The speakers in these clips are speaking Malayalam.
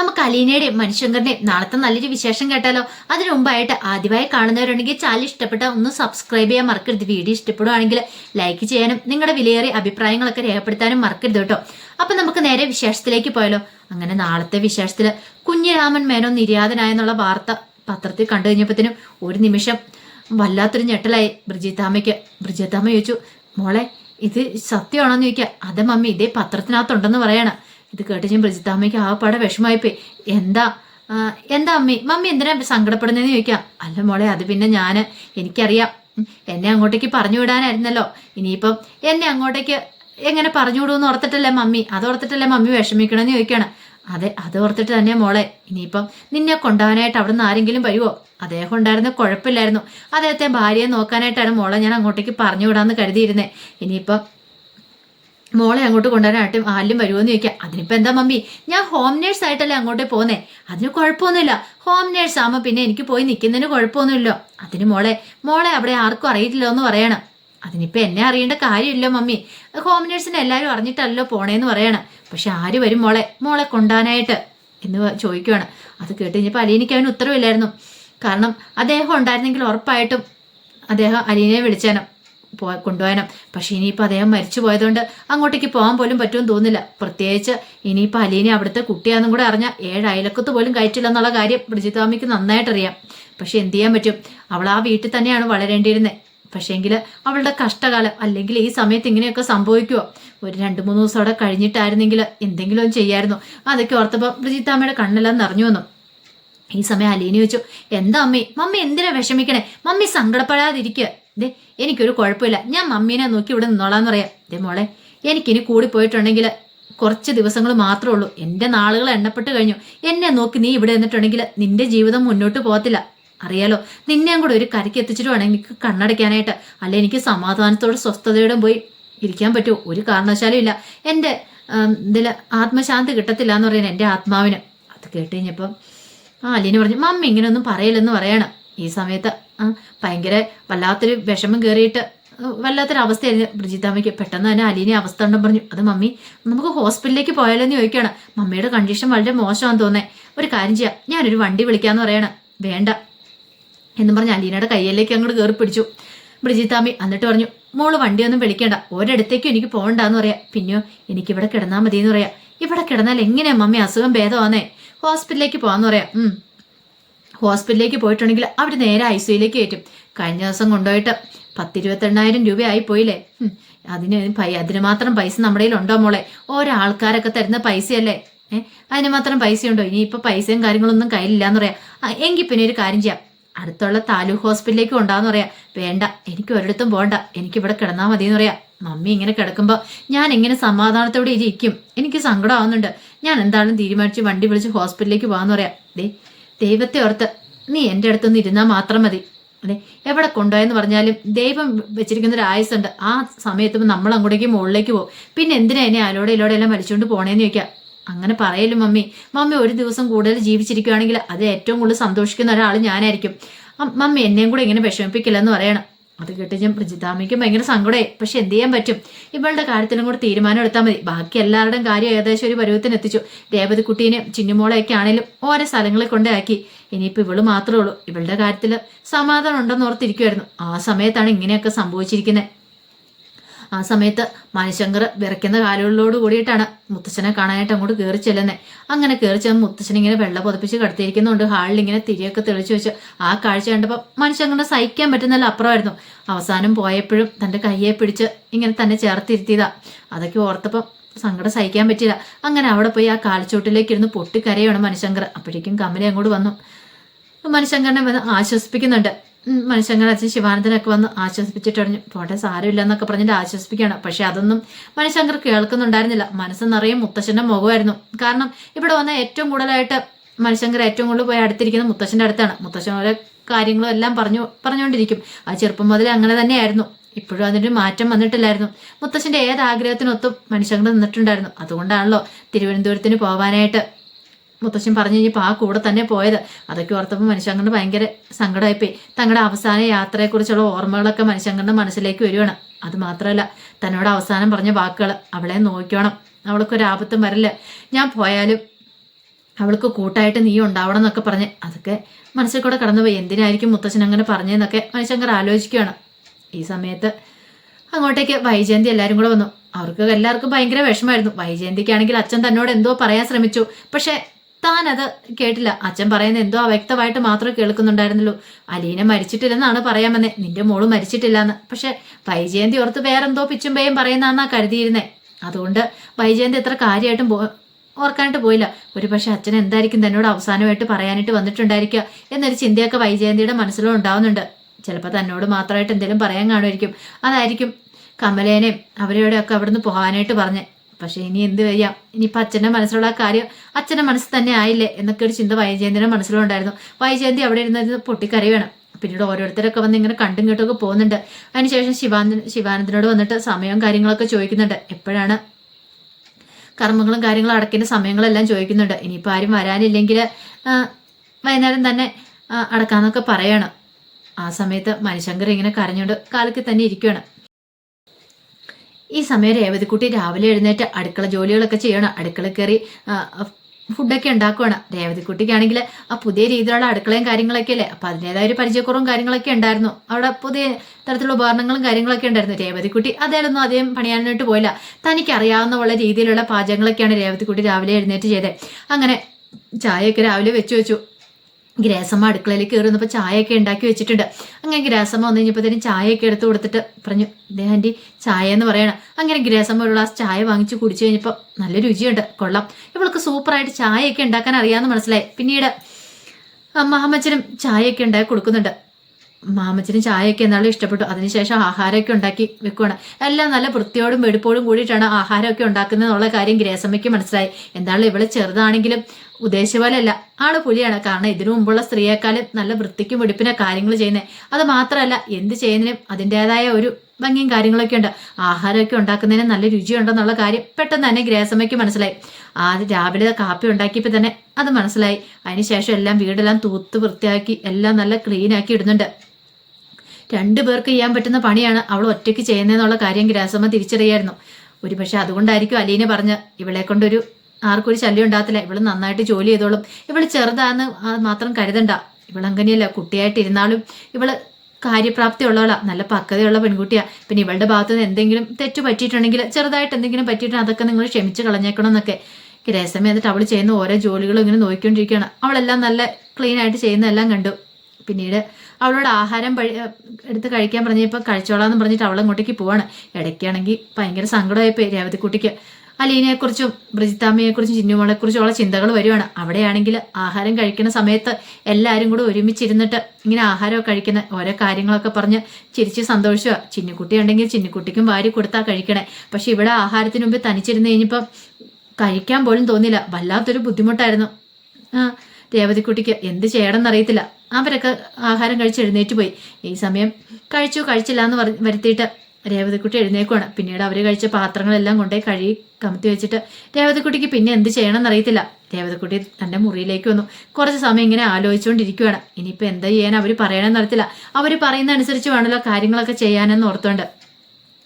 നമുക്ക് അലീനയുടെയും മനുഷ്യങ്കറിന്റെയും നാളത്തെ നല്ലൊരു വിശേഷം കേട്ടാലോ? അതിനു മുമ്പായിട്ട് ആദ്യമായി കാണുന്നവരുണ്ടെങ്കിൽ ചാനൽ ഇഷ്ടപ്പെട്ട ഒന്ന് സബ്സ്ക്രൈബ് ചെയ്യാൻ മറക്കരുത്. വീഡിയോ ഇഷ്ടപ്പെടുകയാണെങ്കിൽ ലൈക്ക് ചെയ്യാനും നിങ്ങളുടെ വിലയേറിയ അഭിപ്രായങ്ങളൊക്കെ രേഖപ്പെടുത്താനും മറക്കരുത് കേട്ടോ. അപ്പൊ നമുക്ക് നേരെ വിശേഷത്തിലേക്ക് പോയാലോ? അങ്ങനെ നാളത്തെ വിശേഷത്തിൽ കുഞ്ഞിരാമൻ മേനോൻ നിര്യാതനായെന്നുള്ള വാർത്ത പത്രത്തിൽ കണ്ടു കഴിഞ്ഞപ്പോഴത്തേനും ഒരു നിമിഷം വല്ലാത്തൊരു ഞെട്ടലായി. ബ്രിജിത്താമ്മയ്ക്ക് ബ്രിജിത്താമ്മ ചോദിച്ചു മോളെ ഇത് സത്യമാണോന്ന് ചോദിക്കുക അതെ മമ്മി ഇതേ പത്രത്തിനകത്തുണ്ടെന്ന് പറയണ. ഇത് കേട്ട് ഞാൻ ബ്രിജിത്താമ്മയ്ക്ക് ആ പാടെ വിഷമായിപ്പോയി എന്താ എന്താ അമ്മി? മമ്മി എന്തിനാ സങ്കടപ്പെടുന്നതെന്ന് ചോദിക്കാം. അല്ല മോളെ അത് പിന്നെ ഞാൻ എനിക്കറിയാം. എന്നെ അങ്ങോട്ടേക്ക് പറഞ്ഞു വിടാനായിരുന്നല്ലോ. ഇനിയിപ്പം എന്നെ അങ്ങോട്ടേക്ക് എങ്ങനെ പറഞ്ഞു വിടുമെന്ന് ഓർത്തിട്ടല്ലേ മമ്മി? അത് ഓർത്തിട്ടല്ലേ മമ്മി വിഷമിക്കണമെന്ന് ചോദിക്കാണ്. അതെ അത് ഓർത്തിട്ട് തന്നെ മോളെ. ഇനിയിപ്പം നിന്നെ കൊണ്ടുപോകാനായിട്ട് അവിടെ നിന്ന് ആരെങ്കിലും വരുമോ അദ്ദേഹം ഉണ്ടായിരുന്ന കുഴപ്പമില്ലായിരുന്നു. അദ്ദേഹത്തെ ഭാര്യയെ നോക്കാനായിട്ടാണ് മോളെ ഞാൻ അങ്ങോട്ടേക്ക് പറഞ്ഞു വിടാമെന്ന് കരുതിയിരുന്നേ. ഇനിയിപ്പം മോളെ അങ്ങോട്ട് കൊണ്ടുവരാനായിട്ട് ആരും വരുമോന്ന് ചോദിക്കാം അതിനിപ്പോൾ എന്താ മമ്മി? ഞാൻ ഹോം നേഴ്സ് ആയിട്ടല്ലേ അങ്ങോട്ടേ പോന്നേ? അതിന് കുഴപ്പമൊന്നുമില്ല. ഹോം നേഴ്സ് ആകുമ്പോൾ പിന്നെ എനിക്ക് പോയി നിൽക്കുന്നതിന് കുഴപ്പമൊന്നുമില്ലോ അതിന് മോളെ മോളെ അവിടെ ആർക്കും അറിയില്ലല്ലോ എന്ന് പറയണം. അതിനിപ്പോൾ എന്നെ അറിയേണ്ട കാര്യമില്ല മമ്മി. ഹോം നേഴ്സിനെ എല്ലാവരും അറിഞ്ഞിട്ടല്ലോ പോണേന്ന് പറയണം. പക്ഷെ ആര് വരും മോളെ? മോളെ കൊണ്ടാനായിട്ട്. എന്ന് ചോദിക്കുവാണ്. അത് കേട്ട് കഴിഞ്ഞപ്പോൾ അലീനിക്ക് അവന് ഉത്തരവില്ലായിരുന്നു. കാരണം അദ്ദേഹം ഉണ്ടായിരുന്നെങ്കിൽ ഉറപ്പായിട്ടും അദ്ദേഹം അലീനയെ വിളിച്ചേനം. പോ കൊണ്ടുപോകാനും പക്ഷെ ഇനിയിപ്പോൾ അദ്ദേഹം മരിച്ചു പോയതുകൊണ്ട് അങ്ങോട്ടേക്ക് പോകാൻ പോലും പറ്റുമെന്ന് തോന്നുന്നില്ല. പ്രത്യേകിച്ച് ഇനിയിപ്പോൾ അലീനെ അവിടുത്തെ കുട്ടിയാണെന്നും കൂടെ അറിഞ്ഞാൽ ഏഴ് അയലക്കത്ത് പോലും കയറ്റില്ല എന്നുള്ള കാര്യം ബ്രിജിതാമിക്ക് നന്നായിട്ടറിയാം. പക്ഷെ എന്ത് ചെയ്യാൻ പറ്റും? അവൾ ആ വീട്ടിൽ തന്നെയാണ് വളരേണ്ടിയിരുന്നത് പക്ഷേങ്കിൽ അവളുടെ കഷ്ടകാലം അല്ലെങ്കിൽ ഈ സമയത്ത് ഇങ്ങനെയൊക്കെ സംഭവിക്കുമോ ഒരു രണ്ട് മൂന്ന് ദിവസം അവിടെ കഴിഞ്ഞിട്ടായിരുന്നെങ്കിൽ എന്തെങ്കിലും ചെയ്യായിരുന്നു. അതൊക്കെ ഓർത്തപ്പോൾ ബ്രിജിത്താമ്മയുടെ കണ്ണെല്ലാം നിറഞ്ഞു വന്നു. ഈ സമയം അലീനി ചോദിച്ചു എന്താ അമ്മി? മമ്മി എന്തിനാ വിഷമിക്കണേ? മമ്മി സങ്കടപ്പെടാതിരിക്കുക ദേ എനിക്കൊരു കുഴപ്പമില്ല. ഞാൻ മമ്മീനെ നോക്കി ഇവിടെ നിന്നോളാന്ന് പറയാം. ദേ മോളെ എനിക്കിനി കൂടി പോയിട്ടുണ്ടെങ്കിൽ കുറച്ച് ദിവസങ്ങൾ മാത്രമേ ഉള്ളൂ. എന്റെ നാളുകൾ എണ്ണപ്പെട്ട് കഴിഞ്ഞു. എന്നെ നോക്കി നീ ഇവിടെ നിന്നിട്ടുണ്ടെങ്കിൽ നിന്റെ ജീവിതം മുന്നോട്ട് പോകത്തില്ല. അറിയാലോ നിന്നെയും കൂടെ ഒരു കരയ്ക്ക് എത്തിച്ചിട്ട് എനിക്ക് കണ്ണടയ്ക്കാനായിട്ട്. അല്ലെ എനിക്ക് സമാധാനത്തോടെ സ്വസ്ഥതയോടെ പോയി ഇരിക്കാൻ പറ്റുമോ ഒരു കാരണവശാലും ഇല്ല. എന്റെ ഇതിൽ ആത്മശാന്തി കിട്ടത്തില്ല എന്ന് പറയുന്നത് എന്റെ ആത്മാവിന്. അത് കേട്ട് കഴിഞ്ഞപ്പം ആ അലീന പറഞ്ഞു മമ്മി ഇങ്ങനെയൊന്നും പറയില്ലെന്ന് പറയണം. ഈ സമയത്ത് ഭയങ്കര വല്ലാത്തൊരു വിഷമം കയറിയിട്ട് വല്ലാത്തൊരു അവസ്ഥയായിരുന്നു ബ്രിജിതാമയ്ക്ക് പെട്ടെന്ന് തന്നെ അലീനെ അവസ്ഥ ഉണ്ടെന്ന് പറഞ്ഞു അത് മമ്മി നമുക്ക് ഹോസ്പിറ്റലിലേക്ക് പോയാലോന്ന് ചോദിക്കുകയാണ്. മമ്മിയുടെ കണ്ടീഷൻ വളരെ മോശമാണെന്ന് തോന്നേ. ഒരു കാര്യം ചെയ്യാം ഞാനൊരു വണ്ടി വിളിക്കാന്ന് പറയണം. വേണ്ട. എന്ന് പറഞ്ഞ് അലീനയുടെ കയ്യിലേക്ക് അങ്ങോട്ട് കയറി പിടിച്ചു. ബ്രിജിത്താമ്മി എന്നിട്ട് പറഞ്ഞു മോൾ വണ്ടിയൊന്നും വിളിക്കേണ്ട. ഒരിടത്തേക്കും എനിക്ക് പോകണ്ടെന്ന് പറയാം. പിന്നെയോ എനിക്കിവിടെ കിടന്നാൽ മതി എന്ന് പറയാം. ഇവിടെ കിടന്നാൽ എങ്ങനെയാ മമ്മി അസുഖം ഭേദമാന്നേ? ഹോസ്പിറ്റലിലേക്ക് പോകാന്ന് പറയാം. ഹോസ്പിറ്റലിലേക്ക് പോയിട്ടുണ്ടെങ്കിൽ അവിടെ നേരെ ഐ സിയിലേക്ക് കയറ്റും. കഴിഞ്ഞ ദിവസം കൊണ്ടുപോയിട്ട് പത്തിരുപത്തെണ്ണായിരം രൂപയായി പോയില്ലേ? അതിന് അതിന് മാത്രം പൈസ നമ്മുടെ കയ്യിലുണ്ടോ മോളെ? ഓരോ ആൾക്കാരൊക്കെ തരുന്ന പൈസയല്ലേ? ഏഹ് അതിന് മാത്രം പൈസയുണ്ടോ? ഇപ്പൊ പൈസയും കാര്യങ്ങളൊന്നും കയ്യിലില്ലാന്ന് പറയാം. എങ്കിൽ പിന്നെ ഒരു കാര്യം ചെയ്യാം. അടുത്തുള്ള താലൂക്ക് ഹോസ്പിറ്റലിലേക്ക് ഉണ്ടാന്ന് പറയാം. വേണ്ട എനിക്ക് ഒരിടത്തും പോണ്ട. എനിക്ക് ഇവിടെ കിടന്നാൽ മതി എന്ന് പറയാം. മമ്മി ഇങ്ങനെ കിടക്കുമ്പോൾ ഞാൻ എങ്ങനെ സമാധാനത്തോടെ ഇരിക്കും? എനിക്ക് സങ്കടമാവുന്നുണ്ട് ഞാൻ എന്തായാലും തീരുമാനിച്ച് വണ്ടി വിളിച്ച് ഹോസ്പിറ്റലിലേക്ക് പോകാമെന്ന് പറയാം. ദേ ദൈവത്തെ ഓർത്ത് നീ എന്റെ അടുത്തൊന്ന് ഇരുന്നാൽ മാത്രം മതി. അതെ എവിടെ കൊണ്ടുപോയെന്ന് പറഞ്ഞാലും ദൈവം വെച്ചിരിക്കുന്ന ഒരു ആയുസുണ്ട് ആ സമയത്ത് നമ്മൾ അങ്ങോട്ടേക്ക് മുകളിലേക്ക് പോകും. പിന്നെ എന്തിനാ എന്നെ അലോടെ ഇലോടെ എല്ലാം വലിച്ചുകൊണ്ട് പോണേന്ന് ചോദിക്കാം? അങ്ങനെ പറയലും മമ്മി. മമ്മി ഒരു ദിവസം കൂടുതൽ ജീവിച്ചിരിക്കുകയാണെങ്കിൽ അത് ഏറ്റവും കൂടുതൽ സന്തോഷിക്കുന്ന ഒരാൾ ഞാനായിരിക്കും. മമ്മി എന്നെയും കൂടെ ഇങ്ങനെ വിഷമിപ്പിക്കില്ലെന്ന് പറയണം. അത് കേട്ട് ഞാൻ പ്രജിതാമയ്ക്ക് ഭയങ്കര സങ്കടമായി. പക്ഷെ എന്ത് ചെയ്യാൻ പറ്റും? ഇവളുടെ കാര്യത്തിലും കൂടെ തീരുമാനം എടുത്താൽ മതി. ബാക്കി എല്ലാവരുടെയും കാര്യം ഏകദേശം ഒരു പരുവത്തിന് എത്തിച്ചു. രേവതി കുട്ടീനെയും ചിന്നുമോളെയൊക്കെ ആണെങ്കിലും ഓരോ സ്ഥലങ്ങളിൽ കൊണ്ടാക്കി ഇനിയിപ്പോൾ ഇവൾ മാത്രമേ ഉള്ളൂ. ഇവളുടെ കാര്യത്തിൽ സമാധാനം ഉണ്ടെന്ന് ഓർത്തിരിക്കുമായിരുന്നു ആ സമയത്താണ് ഇങ്ങനെയൊക്കെ സംഭവിച്ചിരിക്കുന്നത് ആ സമയത്ത് മനുശങ്കർ വിറയ്ക്കുന്ന കാലുകളിലോട് കൂടിയിട്ടാണ് മുത്തച്ഛനെ കാണാനായിട്ട് അങ്ങോട്ട് കയറി ചെല്ലുന്നത് അങ്ങനെ കയറി ചെന്ന് മുത്തച്ഛൻ ഇങ്ങനെ വെള്ളം പുതപ്പിച്ച് കടത്തിയിരിക്കുന്നുണ്ട്. ഹാളിൽ ഇങ്ങനെ തിരിയൊക്കെ തെളിച്ചു വെച്ച് ആ കാഴ്ച കണ്ടപ്പോൾ മനുഷ്യങ്ങനെ സഹിക്കാൻ പറ്റുന്നല്ല അപ്പുറമായിരുന്നു. അവസാനം പോയപ്പോഴും തന്റെ കയ്യെ പിടിച്ച് ഇങ്ങനെ തന്നെ ചേർത്തിരുത്തിയതാ. അതൊക്കെ ഓർത്തപ്പം സങ്കടം സഹിക്കാൻ പറ്റില്ല അങ്ങനെ അവിടെ പോയി ആ കാൽച്ചോട്ടിലേക്ക് ഇരുന്ന് പൊട്ടിക്കരയാണ് മനുശങ്കർ. അപ്പോഴേക്കും കമല അങ്ങോട്ട് വന്നു. മനുശങ്കറിനെ ആശ്വസിപ്പിക്കുന്നുണ്ട്. മനുശങ്കർ അച്ഛൻ ശിവാനന്ദനൊക്കെ വന്ന് ആശ്വസിപ്പിച്ചിട്ട് പറഞ്ഞു പോട്ടെ സാരമില്ല എന്നൊക്കെ പറഞ്ഞിട്ട് ആശ്വസിപ്പിക്കുകയാണ്. പക്ഷെ അതൊന്നും മനുശങ്കർ കേൾക്കുന്നുണ്ടായിരുന്നില്ല. മനസ്സ് നിറയെ മുത്തശ്ശന്റെ മുഖമായിരുന്നു. കാരണം ഇവിടെ വന്ന ഏറ്റവും കൂടുതലായിട്ട് മനുശങ്കർ ഏറ്റവും കൂടുതൽ പോയി അടുത്തിരിക്കുന്ന മുത്തശ്ശന്റെ അടുത്താണ്. മുത്തശ്ശൻ ഓരോ കാര്യങ്ങളും എല്ലാം പറഞ്ഞു പറഞ്ഞുകൊണ്ടിരിക്കും. ആ ചെറുപ്പം മുതൽ അങ്ങനെ തന്നെയായിരുന്നു. ഇപ്പോഴും അതിനൊരു മാറ്റം വന്നിട്ടില്ലായിരുന്നു. മുത്തശ്ശന്റെ ഏത് ആഗ്രഹത്തിനൊത്തും മനുഷ്യങ്കർ നിന്നിട്ടുണ്ടായിരുന്നു. അതുകൊണ്ടാണല്ലോ തിരുവനന്തപുരത്തിന് പോകാനായിട്ട് മുത്തശ്ശൻ പറഞ്ഞു കഴിഞ്ഞപ്പോൾ ആ കൂടെ തന്നെ പോയത്. അതൊക്കെ ഓർത്തപ്പോൾ മനുഷ്യങ്ങളുടെ ഭയങ്കര സങ്കടമായിപ്പോയി തങ്ങളുടെ അവസാന യാത്രയെക്കുറിച്ചുള്ള ഓർമ്മകളൊക്കെ മനുഷ്യങ്ങളുടെ മനസ്സിലേക്ക് വരുവാണ്. അത് മാത്രമല്ല തന്നോട് അവസാനം പറഞ്ഞ വാക്കുകൾ അവളെ നോക്കണം അവൾക്കൊരു ആപത്തും വരില്ല. ഞാൻ പോയാലും അവൾക്ക് കൂട്ടായിട്ട് നീ ഉണ്ടാവണം എന്നൊക്കെ പറഞ്ഞ് അതൊക്കെ മനസ്സിൽ കൂടെ കടന്നുപോയി. എന്തിനായിരിക്കും മുത്തച്ഛൻ അങ്ങനെ പറഞ്ഞതെന്നൊക്കെ മനുഷ്യങ്കർ ആലോചിക്കുകയാണ് ഈ സമയത്ത് അങ്ങോട്ടേക്ക് വൈജയന്തി എല്ലാവരും കൂടെ വന്നു. അവർക്ക് എല്ലാവർക്കും ഭയങ്കര വിഷമമായിരുന്നു. വൈജയന്തിക്കാണെങ്കിൽ അച്ഛൻ തന്നോട് എന്തോ പറയാൻ ശ്രമിച്ചു. പക്ഷെ താൻ അത് കേട്ടില്ല. അച്ഛൻ പറയുന്ന എന്തോ അവ്യക്തമായിട്ട് മാത്രമേ കേൾക്കുന്നുണ്ടായിരുന്നുള്ളൂ. അലീന മരിച്ചിട്ടില്ലെന്നാണ് പറയാമെന്നേ. നിന്റെ മോൾ മരിച്ചിട്ടില്ലെന്ന്. പക്ഷെ വൈജയന്തി ഓർത്ത് വേറെന്തോ പിച്ചുമ്പയും പറയുന്നാന്നാ കരുതിയിരുന്നേ. അതുകൊണ്ട് വൈജയന്തി എത്ര കാര്യമായിട്ടും ഓർക്കാനായിട്ട് പോയില്ല. ഒരു പക്ഷെ അച്ഛൻ എന്തായിരിക്കും തന്നോട് അവസാനമായിട്ട് പറയാനായിട്ട് വന്നിട്ടുണ്ടായിരിക്കുക എന്നൊരു ചിന്തയൊക്കെ വൈജയന്തിയുടെ മനസ്സിലും ഉണ്ടാവുന്നുണ്ട്. ചിലപ്പോൾ തന്നോട് മാത്രമായിട്ട് എന്തെങ്കിലും പറയാൻ കാണുമായിരിക്കും. അതായിരിക്കും കമലേനെയും അവരോടൊക്കെ അവിടുന്ന് പോകാനായിട്ട് പറഞ്ഞേ. പക്ഷെ ഇനി എന്ത് ചെയ്യാം? ഇനിയിപ്പോൾ അച്ഛന്റെ മനസ്സിലുള്ള കാര്യം അച്ഛന്റെ മനസ്സിൽ തന്നെ ആയില്ലേ എന്നൊക്കെ ഒരു ചിന്ത വൈജയന്തിന്റെ മനസ്സിലുണ്ടായിരുന്നു. വൈജയന്തി അവിടെ ഇരുന്നിരുന്ന് പൊട്ടിക്കറി വേണം. പിന്നീട് ഓരോരുത്തരൊക്കെ വന്ന് ഇങ്ങനെ കണ്ടും കേട്ടൊക്കെ പോകുന്നുണ്ട്. അതിനുശേഷം ശിവാനന്ദ ശിവാനന്ദനോട് വന്നിട്ട് സമയവും കാര്യങ്ങളൊക്കെ ചോദിക്കുന്നുണ്ട്. എപ്പോഴാണ്? കർമ്മങ്ങളും കാര്യങ്ങളും അടക്കേണ്ട സമയങ്ങളെല്ലാം ചോദിക്കുന്നുണ്ട്. ഇനിയിപ്പോൾ ആരും വരാനില്ലെങ്കിൽ വൈകുന്നേരം തന്നെ അടക്കാന്നൊക്കെ പറയണം. ആ സമയത്ത് മനുശങ്കർ ഇങ്ങനെ കരഞ്ഞുകൊണ്ട് കാലത്തിൽ തന്നെ ഇരിക്കുകയാണ് ഈ സമയം രേവതിക്കുട്ടി രാവിലെ എഴുന്നേറ്റ് അടുക്കള ജോലികളൊക്കെ ചെയ്യണം. അടുക്കള കയറി ഫുഡൊക്കെ ഉണ്ടാക്കുവാണ്. രേവതിക്കുട്ടിക്കാണെങ്കിൽ ആ പുതിയ രീതിയിലുള്ള അടുക്കളയും കാര്യങ്ങളൊക്കെ അല്ലേ? അപ്പം അതിന്റെതായ ഒരു പരിചയക്കുറവും കാര്യങ്ങളൊക്കെ ഉണ്ടായിരുന്നു. അവിടെ പുതിയ തരത്തിലുള്ള ഉപകരണങ്ങളും കാര്യങ്ങളൊക്കെ ഉണ്ടായിരുന്നു. രേവതിക്കുട്ടി അതേലൊന്നും അധികം പണിയാനായിട്ട് പോയില്ല. തനിക്ക് അറിയാവുന്ന ഉള്ള രീതിയിലുള്ള പാചകങ്ങളൊക്കെയാണ് രേവതിക്കുട്ടി രാവിലെ എഴുന്നേറ്റ് ചെയ്തത് അങ്ങനെ ചായയൊക്കെ രാവിലെ വെച്ചു വെച്ചു. ഗ്രാസമ്മ അടുക്കളയിൽ കയറി വന്നപ്പോൾ ചായയൊക്കെ ഉണ്ടാക്കി വെച്ചിട്ടുണ്ട്. അങ്ങനെ ഗ്രാസമ്മ വന്നു കഴിഞ്ഞപ്പോഴത്തേനും ചായയൊക്കെ എടുത്ത് കൊടുത്തിട്ട് പറഞ്ഞു ദേ ആന്റി ചായ എന്ന് പറയണം. അങ്ങനെ ഗ്രാസമ്മ ഒരു ഗ്ലാസ് ചായ വാങ്ങിച്ച് കുടിച്ചു കഴിഞ്ഞപ്പോൾ നല്ല രുചിയുണ്ട്. കൊള്ളാം. ഇവൾക്ക് സൂപ്പറായിട്ട് ചായയൊക്കെ ഉണ്ടാക്കാൻ അറിയാമെന്ന് മനസ്സിലായി. പിന്നീട് അമ്മ അമ്മച്ചനും ചായയൊക്കെ ഉണ്ടാക്കി കൊടുക്കുന്നുണ്ട്. മാമച്ചനും ചായയൊക്കെ എന്നാലും ഇഷ്ടപ്പെട്ടു. അതിനുശേഷം ആഹാരമൊക്കെ ഉണ്ടാക്കി വെക്കുവാണ്. എല്ലാം നല്ല വൃത്തിയോടും വെടിപ്പോടും കൂടിയിട്ടാണ് ആഹാരമൊക്കെ ഉണ്ടാക്കുന്നത് എന്നുള്ള കാര്യം ഗ്രേസമ്മയ്ക്ക് മനസ്സിലായി. എന്താണ് ഇവൾ ചെറുതാണെങ്കിലും ഉദ്ദേശപോലെയല്ല പോലെയല്ല ആൾ പുലിയാണ്. കാരണം ഇതിനു മുമ്പുള്ള സ്ത്രീയെക്കാളും നല്ല വൃത്തിക്കും വെടുപ്പിനെ കാര്യങ്ങൾ ചെയ്യുന്നത് അത് മാത്രമല്ല എന്ത് ചെയ്യുന്നതിനും അതിന്റെതായ ഒരു ഭംഗിയും കാര്യങ്ങളൊക്കെ ഉണ്ട്. ആഹാരമൊക്കെ ഉണ്ടാക്കുന്നതിന് നല്ല രുചിയുണ്ടെന്നുള്ള കാര്യം പെട്ടെന്ന് തന്നെ ഗ്രേസമ്മയ്ക്ക് മനസ്സിലായി. ആദ്യം രാവിലെ കാപ്പി ഉണ്ടാക്കിയപ്പോൾ തന്നെ അത് മനസ്സിലായി. അതിനുശേഷം എല്ലാം വീടെല്ലാം തൂത്ത് വൃത്തിയാക്കി എല്ലാം നല്ല ക്ലീനാക്കി ഇടുന്നുണ്ട്. രണ്ടു പേർക്ക് ചെയ്യാൻ പറ്റുന്ന പണിയാണ് അവൾ ഒറ്റയ്ക്ക് ചെയ്യുന്നതെന്നുള്ള കാര്യം ഗ്രാസമ്മ തിരിച്ചറിയായിരുന്നു. ഒരു പക്ഷെ അതുകൊണ്ടായിരിക്കും അലീനെ പറഞ്ഞ് ഇവളെ കൊണ്ടൊരു ആർക്കും ഒരു ശല്യം ഉണ്ടാകത്തില്ല. ഇവൾ നന്നായിട്ട് ജോലി ചെയ്തോളും. ഇവൾ ചെറുതാന്ന് മാത്രം കരുതണ്ട. ഇവളങ്ങനെയല്ല കുട്ടിയായിട്ട് ഇരുന്നാലും ഇവൾ കാര്യപ്രാപ്തി ഉള്ളവളാ. നല്ല പക്വതയുള്ള പെൺകുട്ടിയാ. പിന്നെ ഇവളുടെ ഭാഗത്ത് നിന്ന് എന്തെങ്കിലും തെറ്റ് പറ്റിയിട്ടുണ്ടെങ്കിൽ ചെറുതായിട്ട് എന്തെങ്കിലും പറ്റിയിട്ടുണ്ടെങ്കിൽ അതൊക്കെ നിങ്ങൾ ക്ഷമിച്ച് കളഞ്ഞേക്കണം എന്നൊക്കെ രസമേ എന്നിട്ട് അവൾ ചെയ്യുന്ന ഓരോ ജോലികളും ഇങ്ങനെ നോക്കിക്കൊണ്ടിരിക്കുകയാണ്. അവളെല്ലാം നല്ല ക്ലീൻ ആയിട്ട് ചെയ്യുന്നതെല്ലാം കണ്ടു. പിന്നീട് അവളോട് ആഹാരം എടുത്ത് കഴിക്കാൻ പറഞ്ഞപ്പോൾ കഴിച്ചോളാന്ന് പറഞ്ഞിട്ട് അവളെ അങ്ങോട്ടേക്ക് പോവാണ്. ഇടയ്ക്കാണെങ്കിൽ ഭയങ്കര സങ്കടമായിപ്പോയി രേവതിക്കുട്ടിക്ക്. അലീനയെക്കുറിച്ചും ബ്രിജിത്താമ്മയെക്കുറിച്ചും ചിന്നുമോളെക്കുറിച്ചും ഉള്ള ചിന്തകൾ വരുവാണ്. അവിടെയാണെങ്കിൽ ആഹാരം കഴിക്കുന്ന സമയത്ത് എല്ലാവരും കൂടെ ഒരുമിച്ചിരുന്നിട്ട് ഇങ്ങനെ ആഹാരമൊക്കെ കഴിക്കുന്ന ഓരോ കാര്യങ്ങളൊക്കെ പറഞ്ഞ് ചിരിച്ച് സന്തോഷിച്ചു ചിന്നുകുട്ടി ഉണ്ടെങ്കിൽ ചിന്നുകുട്ടിക്കും വാരി കൊടുത്താൽ കഴിക്കണേ. പക്ഷെ ഇവിടെ ആഹാരത്തിന് മുമ്പ് തനിച്ചിരുന്ന് കഴിഞ്ഞപ്പം കഴിക്കാൻ പോലും തോന്നില്ല വല്ലാത്തൊരു ബുദ്ധിമുട്ടായിരുന്നു. രേവതിക്കുട്ടിക്ക് എന്ത് ചെയ്യണമെന്ന് അറിയത്തില്ല അവരൊക്കെ ആഹാരം കഴിച്ച് എഴുന്നേറ്റ് പോയി. ഈ സമയം കഴിച്ചു കഴിച്ചില്ല എന്ന് വരുത്തിയിട്ട് രേവതിക്കുട്ടി എഴുന്നേക്കുവാണ്. പിന്നീട് അവർ കഴിച്ച പാത്രങ്ങളെല്ലാം കൊണ്ടേ കഴുകി കമത്തി വെച്ചിട്ട് രേവതിക്കുട്ടിക്ക് പിന്നെ എന്ത് ചെയ്യണമെന്ന് അറിയത്തില്ല രേവതിക്കുട്ടി തന്റെ മുറിയിലേക്ക് വന്നു. കുറച്ച് സമയം ഇങ്ങനെ ആലോചിച്ചുകൊണ്ടിരിക്കുകയാണ് ഇനിയിപ്പോൾ എന്താ ചെയ്യാൻ അവർ പറയണമെന്ന് അറിയത്തില്ല അവർ പറയുന്ന അനുസരിച്ച് വേണമല്ലോ കാര്യങ്ങളൊക്കെ ചെയ്യാനെന്ന് ഓർത്തുകൊണ്ട്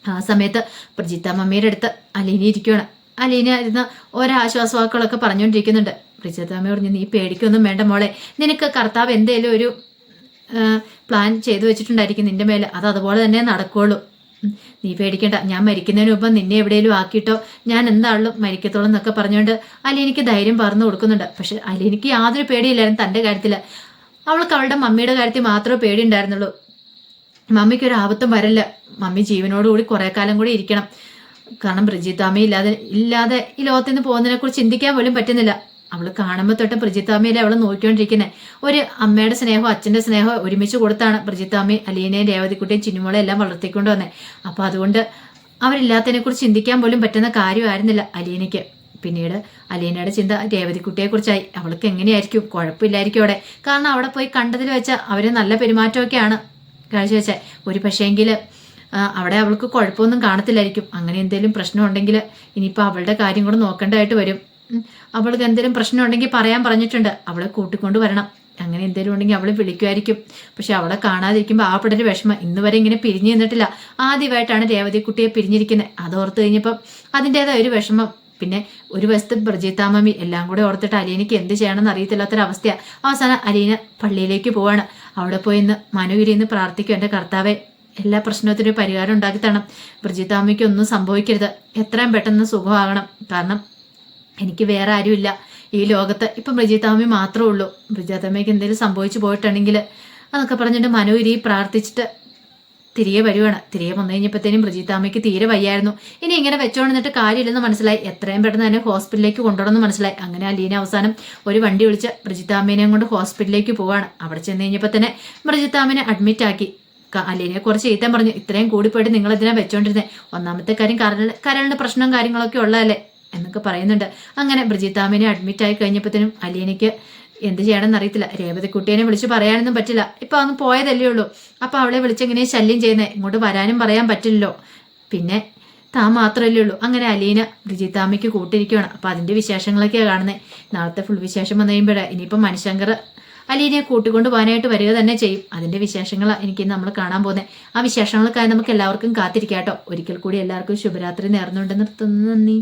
ആ സമയത്ത് പ്രജിത്ത മമ്മിയുടെ അടുത്ത് അലിനി ഇരിക്കുകയാണ് അലീന ഇരുന്ന് ഓരോ ആശ്വാസവാക്കുകളൊക്കെ പറഞ്ഞുകൊണ്ടിരിക്കുന്നുണ്ട് പ്രിജിതാമ്മ പറഞ്ഞു നീ പേടിക്കൊന്നും വേണ്ട മോളെ. നിനക്ക് കർത്താവ് എന്തേലും ഒരു പ്ലാൻ ചെയ്തു വെച്ചിട്ടുണ്ടായിരിക്കും നിന്റെ മേലെ. അത് അതുപോലെ തന്നെ നടക്കുകയുള്ളൂ നീ പേടിക്കണ്ട. ഞാൻ മരിക്കുന്നതിന് മുമ്പ് നിന്നെ എവിടെയെങ്കിലും ആക്കിയിട്ടോ? ഞാൻ എന്താണല്ലോ മരിക്കത്തോളം എന്നൊക്കെ പറഞ്ഞുകൊണ്ട് അലീനിക്ക് ധൈര്യം പറഞ്ഞു കൊടുക്കുന്നുണ്ട്. പക്ഷെ അലീനിക്ക് യാതൊരു പേടിയില്ലായിരുന്നു തന്റെ കാര്യത്തിൽ അവൾക്ക് അവളുടെ മമ്മിയുടെ കാര്യത്തിൽ മാത്രമേ പേടി ഉണ്ടായിരുന്നുള്ളൂ മമ്മിക്കൊരു ആപത്തും വരല്ല. മമ്മി ജീവനോടുകൂടി കുറെ കാലം കൂടി ഇരിക്കണം. കാരണം പ്രജിത്താമ്മ ഇല്ലാതെ ഇല്ലാതെ ഈ ലോകത്തിൽ നിന്ന് പോകുന്നതിനെ കുറിച്ച് ചിന്തിക്കാൻ പോലും പറ്റുന്നില്ല. അവൾ കാണുമ്പോൾ തൊട്ട് പ്രജിത്താമ്മയിലെ അവൾ നോക്കിക്കൊണ്ടിരിക്കുന്നത് ഒരു അമ്മയുടെ സ്നേഹവും അച്ഛന്റെ സ്നേഹവും ഒരുമിച്ച് കൊടുത്താണ് പ്രജിത്താമ്മയും അലീനയും രേവതിക്കുട്ടിയും ചിന്നുമോളെ എല്ലാം വളർത്തിക്കൊണ്ട് വന്നത് അപ്പോൾ അതുകൊണ്ട് അവരില്ലാത്തതിനെ കുറിച്ച് ചിന്തിക്കാൻ പോലും പറ്റുന്ന കാര്യമായിരുന്നില്ല അലീനയ്ക്ക്. പിന്നീട് അലീനയുടെ ചിന്ത രേവതിക്കുട്ടിയെക്കുറിച്ചായി അവൾക്ക് എങ്ങനെയായിരിക്കും? കുഴപ്പമില്ലായിരിക്കും അവിടെ. കാരണം അവിടെ പോയി കണ്ടതിൽ വെച്ച അവർ നല്ല പെരുമാറ്റമൊക്കെയാണ് കാഴ്ചവെച്ചേ. ഒരു പക്ഷേങ്കിൽ അവിടെ അവൾക്ക് കുഴപ്പമൊന്നും കാണത്തില്ലായിരിക്കും. അങ്ങനെ എന്തെങ്കിലും പ്രശ്നം ഉണ്ടെങ്കിൽ ഇനിയിപ്പോൾ അവളുടെ കാര്യം കൂടെ നോക്കേണ്ടതായിട്ട് വരും. അവൾക്ക് എന്തെങ്കിലും പ്രശ്നം ഉണ്ടെങ്കിൽ പറയാൻ പറഞ്ഞിട്ടുണ്ട്. അവളെ കൂട്ടിക്കൊണ്ട് വരണം. അങ്ങനെ എന്തെങ്കിലും ഉണ്ടെങ്കിൽ അവളെ വിളിക്കുമായിരിക്കും. പക്ഷെ അവളെ കാണാതിരിക്കുമ്പോൾ ആ പെടൊരു വിഷമം ഇന്ന് വരെ ഇങ്ങനെ പിരിഞ്ഞു നിന്നിട്ടില്ല. ആദ്യമായിട്ടാണ് രേവതി കുട്ടിയെ പിരിഞ്ഞിരിക്കുന്നത്. അത് ഓർത്ത് കഴിഞ്ഞപ്പം അതിന്റെതായ ഒരു വിഷമം. പിന്നെ ഒരു വശത്ത് ബ്രജിത്താമമ്മി എല്ലാം കൂടെ ഓർത്തിട്ട് അലീനയ്ക്ക് എന്ത് ചെയ്യണമെന്ന് അറിയത്തില്ലാത്തൊരവസ്ഥയാണ് അവസാനം അലീന പള്ളിയിലേക്ക് പോവാണ്. അവിടെ പോയി ഇന്ന് മനുവിരിന്ന് പ്രാർത്ഥിക്കും എന്റെ കർത്താവെ. എല്ലാ പ്രശ്നത്തിനും ഒരു പരിഹാരം ഉണ്ടാക്കി തരണം. ഒന്നും സംഭവിക്കരുത്. എത്രയും പെട്ടെന്ന് സുഖമാകണം. കാരണം എനിക്ക് വേറെ ആരുമില്ല. ഈ ലോകത്ത് ഇപ്പം ബ്രജിത്താമ്മി മാത്രമേ ഉള്ളൂ. ബ്രിജിതാമ്മയ്ക്ക് എന്തെങ്കിലും സംഭവിച്ചു പോയിട്ടുണ്ടെങ്കിൽ അതൊക്കെ പറഞ്ഞിട്ട് മനോരി പ്രാർത്ഥിച്ചിട്ട് തിരികെ വരുവാണ്. തിരികെ വന്നു കഴിഞ്ഞപ്പോഴത്തേനും ബ്രിജിതാമ്മയ്ക്ക് തീരെ വയ്യായിരുന്നു. ഇനി ഇങ്ങനെ വെച്ചോണ്ടിട്ട് കാര്യമില്ലെന്ന് മനസ്സിലായി. എത്രയും പെട്ടെന്ന് തന്നെ ഹോസ്പിറ്റലിലേക്ക് കൊണ്ടുപോകണമെന്ന് മനസ്സിലായി. അങ്ങനെ അലീന അവസാനം ഒരു വണ്ടി വിളിച്ച് ബ്രിജിതാമ്മേനെയും കൊണ്ട് ഹോസ്പിറ്റലിലേക്ക് പോവാണ്. അവിടെ ചെന്ന് കഴിഞ്ഞപ്പോൾ തന്നെ ബ്രിജിതാമ്മിനെ അഡ്മിറ്റ് ആക്കി അലീനയെ കുറച്ച് ചീത്തം പറഞ്ഞു ഇത്രയും കൂടിപ്പോയിട്ട് നിങ്ങൾ ഇതിനെ വെച്ചോണ്ടിരുന്നേ? ഒന്നാമത്തെ കാര്യം കരൾ കരളിന്റെ പ്രശ്നവും കാര്യങ്ങളൊക്കെ ഉള്ളതല്ലേ? എന്നൊക്കെ പറയുന്നുണ്ട്. അങ്ങനെ ബ്രിജിത്താമിനെ അഡ്മിറ്റ് ആയി കഴിഞ്ഞപ്പോഴത്തേനും അലീനയ്ക്ക് എന്ത് ചെയ്യണമെന്ന് അറിയത്തില്ല. രേവതിക്കുട്ടീനെ വിളിച്ച് പറയാനൊന്നും പറ്റില്ല. ഇപ്പൊ അങ്ങ് പോയതല്ലേ ഉള്ളൂ. അപ്പൊ അവളെ വിളിച്ചെങ്ങനെ ശല്യം ചെയ്യുന്നേ? ഇങ്ങോട്ട് വരാനും പറയാൻ പറ്റില്ലല്ലോ. പിന്നെ താൻ മാത്രമല്ലേ ഉള്ളൂ. അങ്ങനെ അലീന ബ്രിജിത്താമയ്ക്ക് കൂട്ടിരിക്കുകയാണ് അപ്പൊ അതിന്റെ വിശേഷങ്ങളൊക്കെയാണ് കാണുന്നത് നാളത്തെ ഫുൾ വിശേഷം വന്നു കഴിയുമ്പോഴേ ഇനിയിപ്പം മണിശങ്കർ അലീനയെ കൂട്ടിക്കൊണ്ട് പോകാനായിട്ട് വരിക തന്നെ ചെയ്യും. അതിന്റെ വിശേഷങ്ങൾ എനിക്ക് നമ്മൾ കാണാൻ പോകുന്നത് ആ വിശേഷങ്ങൾക്കായി നമുക്ക് എല്ലാവർക്കും കാത്തിരിക്കാം കേട്ടോ ഒരിക്കൽ കൂടി എല്ലാവർക്കും ശുഭരാത്രി നേർന്നുകൊണ്ട് നിർത്തുന്നു. നന്ദി.